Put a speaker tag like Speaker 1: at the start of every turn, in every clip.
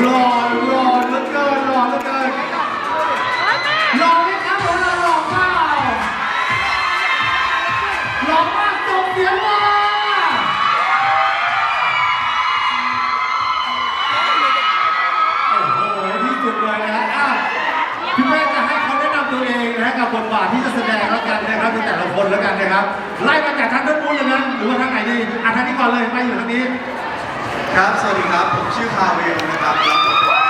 Speaker 1: หล่อหล่อเหลือเกินหล่อเหลือเกินหล่อไหมครับหล่อหลอหล่อเปล่าหล่อมากส่งเสียงมาโอ้โหที่สุดเลยนะฮะอะพี่เป้จะให้เขาแนะนำตัวเองนะกับบทบาทที่จะแสดงแล้วกันนะครับในแต่ละคนแล้วกันนะครับ ไล่มาจากทางด้านนู้นเลยนะหรือว่าทางไหนดีอะทางนี้ก่อนเลยไปอยู่ทางนี้
Speaker 2: ครับ สวัสดีครับ ผมชื่อคาเวลนะครับรับบทเป็น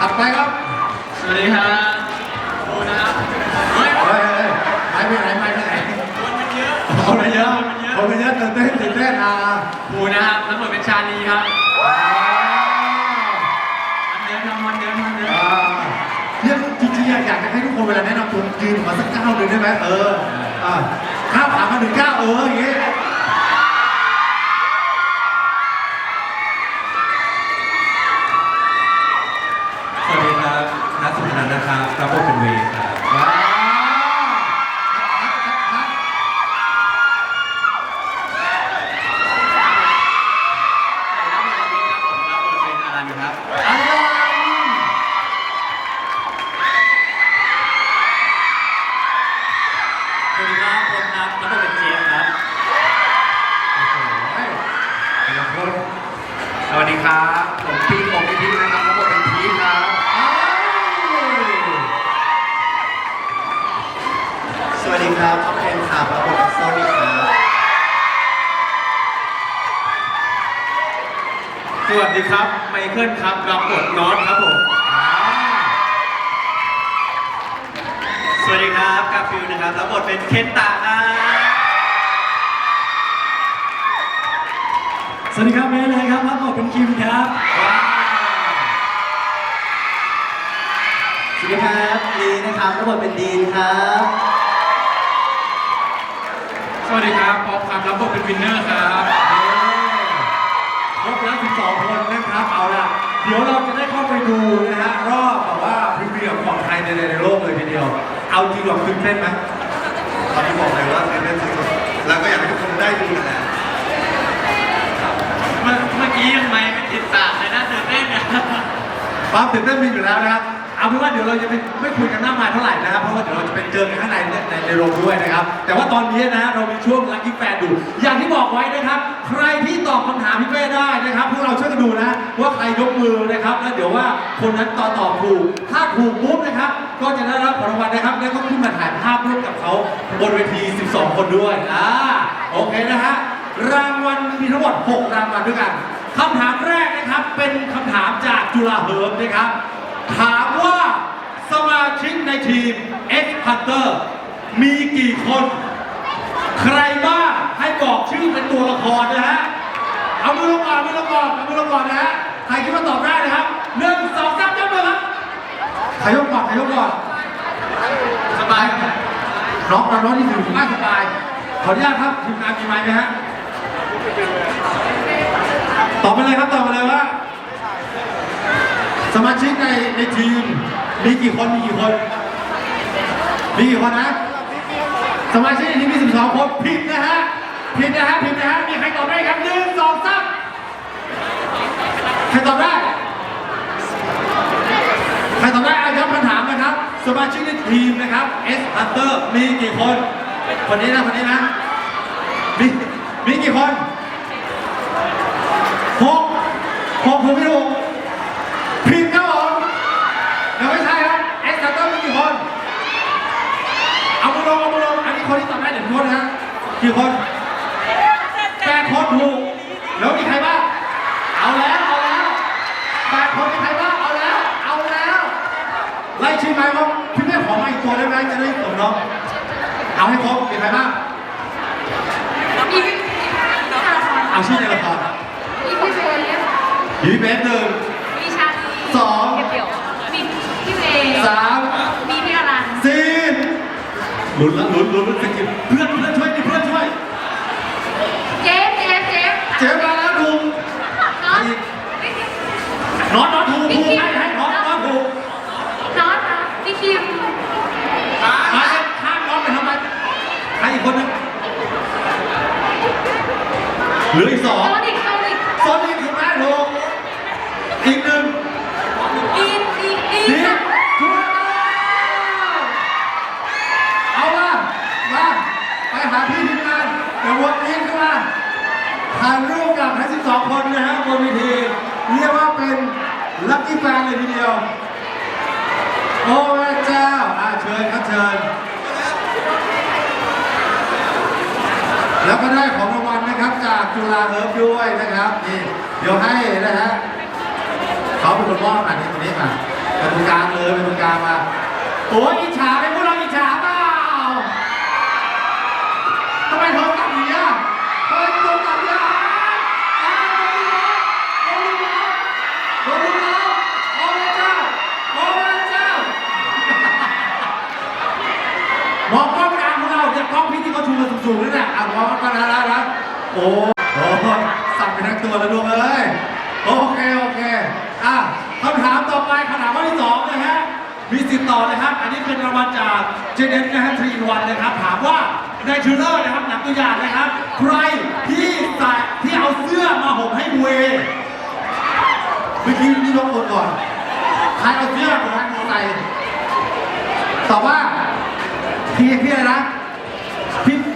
Speaker 1: ถัดไปครับ
Speaker 3: สวัสดีครับโอ้นะครับเฮ้ย
Speaker 1: เฮ้ยเฮ้ยหายไปไหนหายไปไหน
Speaker 3: คนมันเยอะ
Speaker 1: คนมันเยอะคนมันเยอะตื่นเต้นตื่นเต้นอะ
Speaker 3: ปูนะครับแล้วเหมือนเป็นชาลีครับมันเดินทำมันเดินมันเดิน
Speaker 1: อ่าเนี่ยจริงๆอยากจะให้ทุกคนเวลาแนะนำตัวยืนออกมาสักก้าวหนึ่งได้ไหมเอออ่า ข้ามผ่านมาหนึ่งก้าเอออย่างงี้
Speaker 4: ย
Speaker 3: ดีครับ ไมเคิลครับรับบทน็อตครับผม
Speaker 1: อ่า
Speaker 3: สวัสดีครับกาฟิลนะครับรับบทเป็นเคนตะครับ
Speaker 4: สวัสดีครับเมย์เลยครับรับบทเป็นคิมครับ
Speaker 1: ว้าว
Speaker 2: สวัสดีครับลีนะครับรับบทเป็นดีนครับ
Speaker 3: สวัสดีครับป๊อปครับรับบทเป็นวินเนอร์ครับ
Speaker 1: ครบแล้ว12 คนนะครับ เอาล่ะ เดี๋ยวเราจะได้เข้าไปดูนะฮะรอบแบบว่าพรีเมียร์ของไทยในในโลกเลยทีเดียว เอาจริงหรอตื่นเต้นไหม
Speaker 2: ตอนนี้บอกเลยว่าตื่นเต้นสุดๆแล้วก็อยากให้ทุกคนได้ดูกันนะ
Speaker 3: เมื่อเมื่อกี้ยังไม่ไม่ติดตากเลยนะตื่นเต้นเนี่ย
Speaker 1: ความตื่นเต้นมีอยู่แล้วนะครับ เอาเป็นว่าเดี๋ยวเราจะไม่ไม่คุยกันมากมายเท่าไหร่นะครับ เพราะว่าเดี๋ยวเราจะไปเจอกันข้างในในในโรงด้วยนะครับ แต่ว่าตอนนี้นะเรามีช่วงลัคกี้แฟนดู อย่างที่บอกไว้นะครับ ใครที่ตอบคำถามพี่เป้ได้นะครับ พวกเราช่วยกันดูนะ ว่าใครยกมือนะครับ แล้วเดี๋ยวว่าคนนั้นตอบตอบถูก ถ้าถูกปุ๊บนะครับ ก็จะได้รับรางวัลนะครับ แล้วก็ขึ้นมาถ่ายภาพร่วมกับเขาบนเวที 12 คนด้วย อ่า โอเคนะฮะ รางวัลมีทั้งหมด 6 รางวัลด้วยกันคำถามแรกนะครับ เป็นคำถามจากจุฬาเฮิร์มนะครับ ถามว่าสมาชิกในทีม X Hunter มีกี่คน ใครบ้างให้บอกชื่อเป็นตัวละครนะฮะ เอามือลงก่อนเอามือลงก่อนเอามือลงก่อนนะฮะ ใครคิดว่าตอบได้นะครับหนึ่งสองสามยกมือครับใครยกก่อนใครยกก่อน
Speaker 3: สบาย
Speaker 1: น้องน้องที่ถือไม่สบาย ขออนุญาตครับทีมงานมีไมค์ไหมฮะ ตอบไปเลยครับ ตอบไปเลยว่า สมาชิกในในทีมมีกี่คนมีกี่คนมีกี่คนนะ สมาชิกในทีมมี12 คนผิดนะฮะผิดนะฮะผิดนะฮะมีใครตอบได้ครับหนึ่งสองสามใครตอบได้ใครตอบได้เอาย้ำคำถามนะครับ สมาชิกในทีมนะครับ S Hunter มีกี่คน คนนี้นะคนนี้นะ มีมีกี่คนหกหกผมไม่ถูกผิดครับผมยังไม่ใช่ครับ S Hunter มีกี่คน เอามือลงเอามือลงอันนี้ คนที่ตอบได้หนึ่งคนฮะกี่คนแปดคนถูกแล้วมีใครบ้าง เอาแล้วเอาแล้วแปดคนมีใครบ้างเอาแล้ว เอาแล้ว ไล่ชื่อไหมว่าพี่แม่ขอมาอีกตัวได้ไหมจะได้สมน้องเอาให้ครบมีใครบ้าง
Speaker 5: มีพี่
Speaker 1: เอาชื่อในละคร
Speaker 5: มีพี่เบส
Speaker 1: ยูเบสหนึ่ง
Speaker 5: มีชาลี
Speaker 1: สอง
Speaker 5: เดี๋ยวมีพี่เมย์
Speaker 1: สาม
Speaker 5: มีพี่อรัน
Speaker 1: สี่ ลุ้นละลุ้นลุ้นลุ้นสกิลเพื่อนเพื่อนช่วยดิเพื่อนช่วย
Speaker 5: เจฟเจฟเจฟ
Speaker 1: เจมส์มาแล้วถูก
Speaker 5: น็อต
Speaker 1: น็อตน็อตถูกถูกให้ให้น็อตน็อตถูก
Speaker 5: น็อตนะพี่คิม
Speaker 1: มาเล่นข้ามน็อตไปทำไมใครอีกคนนึงเหลืออีกสอง
Speaker 5: โซนิกโซนิก
Speaker 1: โซนิกถูกไหมถูกอีกหนึ่ง
Speaker 5: อีนอีนอี
Speaker 1: ที
Speaker 5: น
Speaker 1: ถูกต้องเอามามาไปหาพี่ทีมงานเดี๋ยววนนี้ขึ้นมาถ่ายรูปกับทั้ง12 คนนะฮะบนเวทีเรียกว่าเป็นลัคกี้แฟนเลยทีเดียว โอ้แม่เจ้าอ่าเชิญครับเชิญ แล้วก็ได้ของรางวัลนะครับจากจุฬาเอิร์ฟด้วยนะครับนี่เดี๋ยวให้นะฮะเขาเป็นคนมอบอันนี้ตรงนี้มาเป็นตรงกลางเลยเป็นตรงกลางมาโอ้ยอิจฉาเป็นพวกเราอิจฉาเปล่าทำไมโทรกลับอย่างเนี้ยทำไมโทรกลับอย่างนี้อ้าวโดนลูกน้องโดนลูกน้องโดนลูกน้องโอ้แม่เจ้าโอ้แม่เจ้า มองกล้องกลางของเราเนี่ยกล้อง พี่ที่เขาชูมาสูงๆนั่นแหละอะมองกันนะนะนะโอ้โหสั่นไปทั้งตัวแล้วลูกเอ้ย โอเคโอเค อะคำถามต่อไปคำถามข้อที่สองนะฮะ มีสิทธิ์ต่อนะครับ อันนี้เป็นรางวัลจากเจเดนนะฮะทรีนวันนะครับ ถามว่าในทริลเลอร์นะครับหนังตัวอย่างนะครับ ใครที่ใส่ที่เอาเสื้อมาห่มให้เวย์เมื่อกี้นี่ลงคนก่อน ใครเอาเสื้อมาใส่ตอบว่าพี่พี่อะไรนะ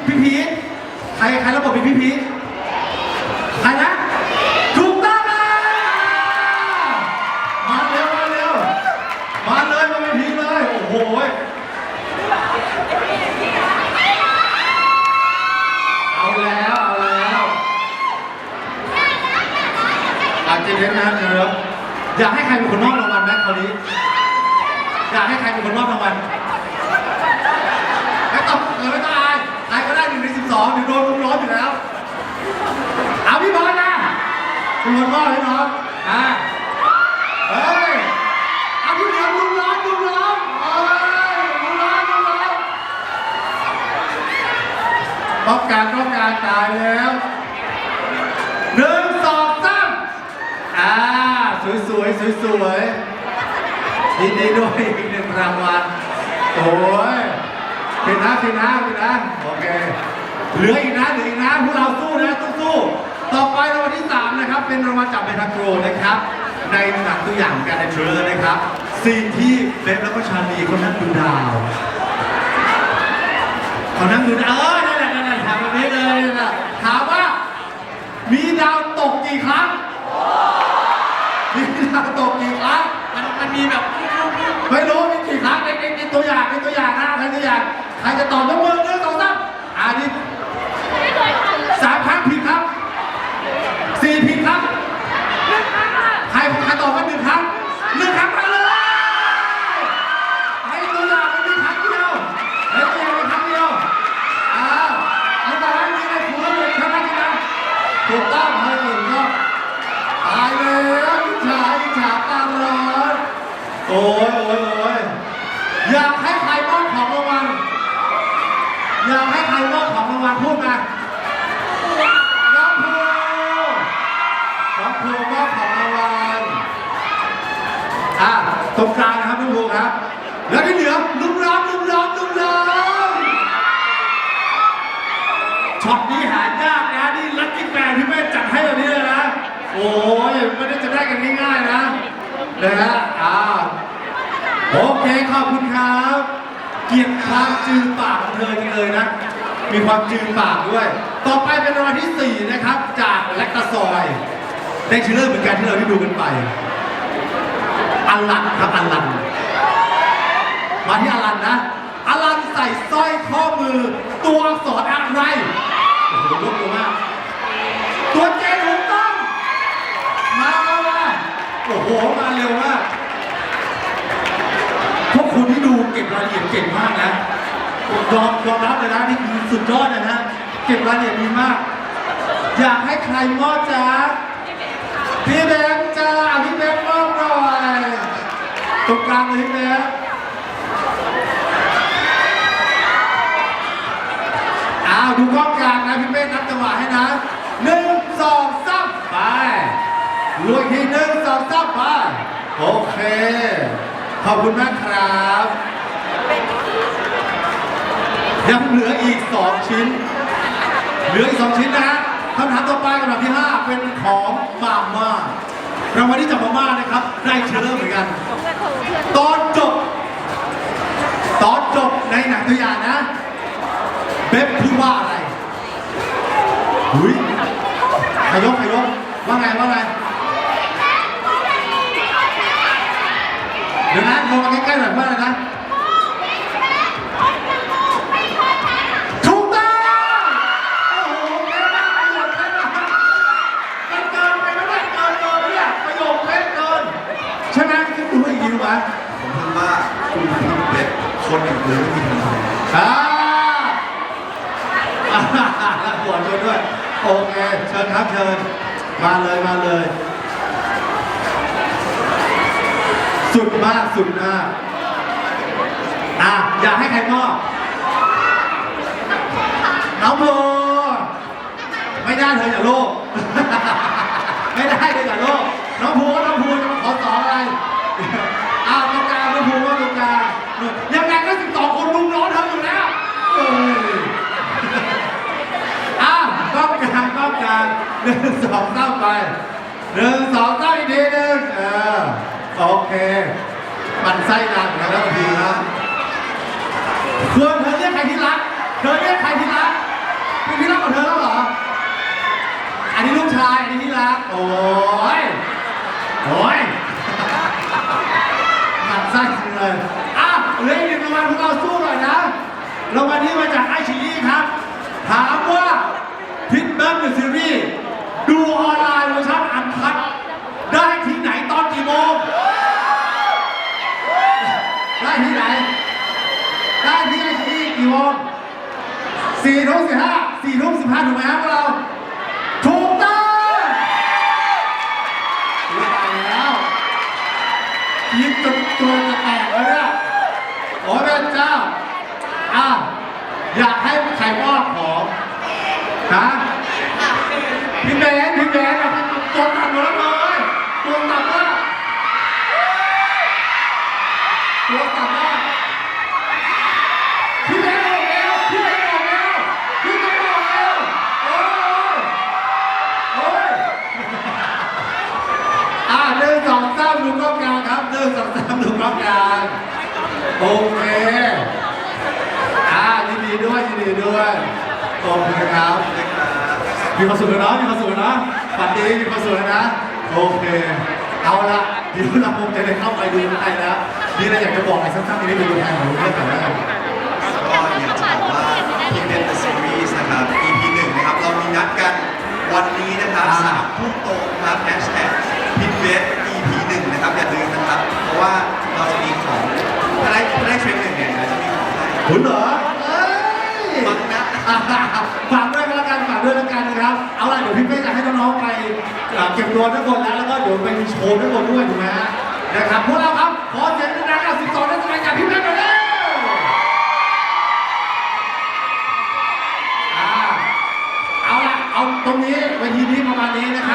Speaker 1: พี่พีทใครใครระบบเป็นพี่พีทใครนะถูกต้องนะมาเร็วมาเร็วมาเลยมาเป็นทีเลยโอ้โหเอาแล้วเอาแล้วอาจจะเน้นนะเจออยากให้ใครเป็นคนมอบรางวัลไหมคราวนี้อยากให้ใครเป็นคนมอบรางวัลไม่ต้องเออไม่ต้อง โดนลุมล้อมอยู่แล้วเอาพี่บอลนะคุณบอลว่าพี่น้องอะเฮ้ยเอาพี่เหนียวลุมล้อมลุมล้อมเอ้ยลุมล้อมลุมล้อมต้องการต้องการตายแล้วหนึ่งสองสามอ่าสวยสวยสวยสวยยินดีด้วยอีกหนึ่งรางวัลโอ้ยเป็นนะเป็นนะเป็นนะโอเค เหลืออีกนะเหลืออีกนะพวกเราสู้นะต้องสู้ ต่อไปรางวัลที่สามนะครับ เป็นรางวัลจากเบทาโกรนะครับ ในหนังตัวอย่างการในเทรลเลอร์นะครับซีนที่เบฟแล้วก็ชาลีเขานั่งดูดาวเขานั่งดูดาวเออนั่นแหละนั่นแหละถามแบบนี้เลยนั่นแหละถามว่า มีดาวตกกี่ครั้งมีดาวตกกี่ครั้ง
Speaker 3: มันมันมีแบบ
Speaker 1: ไม่รู้มีกี่ครั้งในในในตัวอย่างในตัวอย่างนะใครตัวอย่างใครจะตอบยกมือหนึ่งสองสามอ่านี่สามครั้ง ผิดครับสี่ผิดครับใครใครตอบว่าหนึ่งครั้งหนึ่งครั้งมาเลยให้ตัวอย่างมันมีครั้งเดียวให้ตัวอย่างมีครั้งเดียวอ้าวอันตรายมีอะไรถูกแล้วหนึ่งครั้งนะถูกต้องให้ถูกต้องตายแล้วอิจฉาอิจฉาตาร้อนโอ้ยโอ้ยโอ้ยอยากให้ใครมอบของรางวัลอยากให้ใครมอบของรางวัลพูดมา รงกลางนะครับน้องภูครับ แล้วที่เหลือลุมล้อมลุมล้อมลุมล้อมช็อตนี้หายากนะนี่ลัคกี้แฟนที่แม่จัดให้แบบนี้เลยนะ โอ้ยไม่ได้จะได้กันง่ายๆนะนะฮะอ่าโอเคขอบคุณครับ เกียดความจืดปากของเธอจริงเลยนะ มีความจืดปากด้วย ต่อไปเป็นรางวัลที่ 4 นะครับ จากแลคตาซอยได้ชื่อเรื่องเหมือนกันที่เราได้ดูกันไป อลันครับอลัน มาที่อลันนะอลันใส่สร้อยข้อมือ ตัวอักษรอะไรโอ้โหยกตัวมากตัวเจถูกต้องมามามาโอ้โหมาเร็วมากพวกคุณที่ดูเก็บรายละเอียดเก่งมากนะยอมยอมรับเลยนะนี่คือสุดยอดนะฮะเก็บรายละเอียดดีมาก อยากให้ใครมอบจ้าพี่แบงค์จ้าพี่แบงค์มอบหน่อยต รงกลางเลยพี่แบงค์อ้าวดูกล้องกลางนะพี่เป้นับจังหวะให้นะหนึ่งสองสามไปรวยทีหนึ่งสองสามไปโอเค ขอบคุณมากครับ ยังเหลืออีกสองชิ้น เหลืออีกสองชิ้นนะฮะคำถามต่อไปคำถามที่ 5 เป็นของมาม่า รางวัลที่จากมาม่านะครับได้เทรลเลอร์เหมือนกัน ตอนจบ ตอนจบในหนังตัวอย่างนะเบ๊บพูดว่าอะไรหุยใครยกใครยกว่าไงว่าไงเดี๋ยวนะลงมาใกล้ๆหน่อยว่าอะไรนะ ถูกต้องโอ้โหเป๊ะมากประโยคเป๊ะมากมันเกินไปไม่ได้เกินเกินเนี่ยประโยคเป๊ะเกินใช่ไหมคิดดูให้ดีดูไหม
Speaker 2: ผมพูดว่าคุณทำเบ็ด คนอย่างคุณไม่มีทางทำ
Speaker 1: อ่าอ่าแล้วหัวชนด้วย โอเค เชิญครับเชิญ มาเลยมาเลย สุดมากสุดมากอะอยากให้ใครมอบน้องโบไม่ได้เธออย่าโลภ ไม่ได้เธออย่าโลภน้องภูน้องภูจะมาขอสองอะไร อ้าวตรงกลางน้องภูว่าตรงกลางยังไงก็สิบสองคนรุมน้องเธออยู่แล้วเอ้ยอ้าวกล้องกลางกล้องกลาง หนึ่งสองเต้าไปหนึ่งสองเต้าอีกทีหนึ่งเออโอเคมันไส้ดังแล้วนะพีนะควรเธอเรียกใครที่รัก เธอเรียกใครที่รักเป็นที่รักของเธอแล้วเหรอ อันนี้ลูกชาย อันนี้ที่รัก โอ้ยโอ้ยหนักไส้จริงเลยอะเลืออีกหนึ่งรางวัลพวกเราสู้หน่อยนะรางวัลนี้มาจากไอชีอีครับ ถามว่าพิทเบิร์ดซีรีส์ดูออนไลน์เวอร์ชันอันคัดได้ที่ไหนตอนกี่โมง ได้ที่ไหน ได้ที่ไอชีอีกี่โมงสี่ทุ่ม สี่ทุ่มสิบห้าถูกไหมครับพวกเรา ถูกต้องรู้ไปแล้วยิ้มจนตัวจะแตกแล้วเนี่ยโอ้ยแม่เจ้า อ่าอยากให้ใครมอบของนะพี่เบนพี่เบน โอเคอ่ายินดีด้วยยินดีด้วยโอเคครับมีความสุขแล้วเนาะมีความสุขแล้วเนาะฝันดีมีความสุขแล้วนะโอเค เอาละเดี๋ยวเราคงจะได้เข้าไปดูข้างในแล้วนี่เราอยากจะบอกอะไรสั้นๆในนี้เป็นตัวแทนของเรื่องแต่ละ
Speaker 2: ก็อยากจะบอกว่าที่เป็น The Series นะครับ EP หนึ่งนะครับ เรามีนัดกันวันนี้นะครับ
Speaker 1: อ่า
Speaker 2: สามทุ่มตรงครับแฮชแท็กพิทเบส EP หนึ่งนะครับอย่าลืมนะครับ เพราะว่าเราจะมี
Speaker 1: คุณเหรอเอ้ย
Speaker 2: ฟังนะ
Speaker 1: อะฝากด้วยกันล้วกันฝากด้วยล้วกันนะครับ เอาล่ะเดี๋ยวพี่เป้จะให้น้องๆไปเอ่อเก็บตัวทุกคนแล้วแล้วก็เดี๋ยวไปมีโชว์ทุกคนด้วยถูกไหมฮะนะครับพวกเราครับขอเสียงดังๆเอา12นักแสดงจากพี่เป้กันเลยอ่าเอาล่ะเอาตรงนี้เวทีนี้ประมาณนี้นะครับ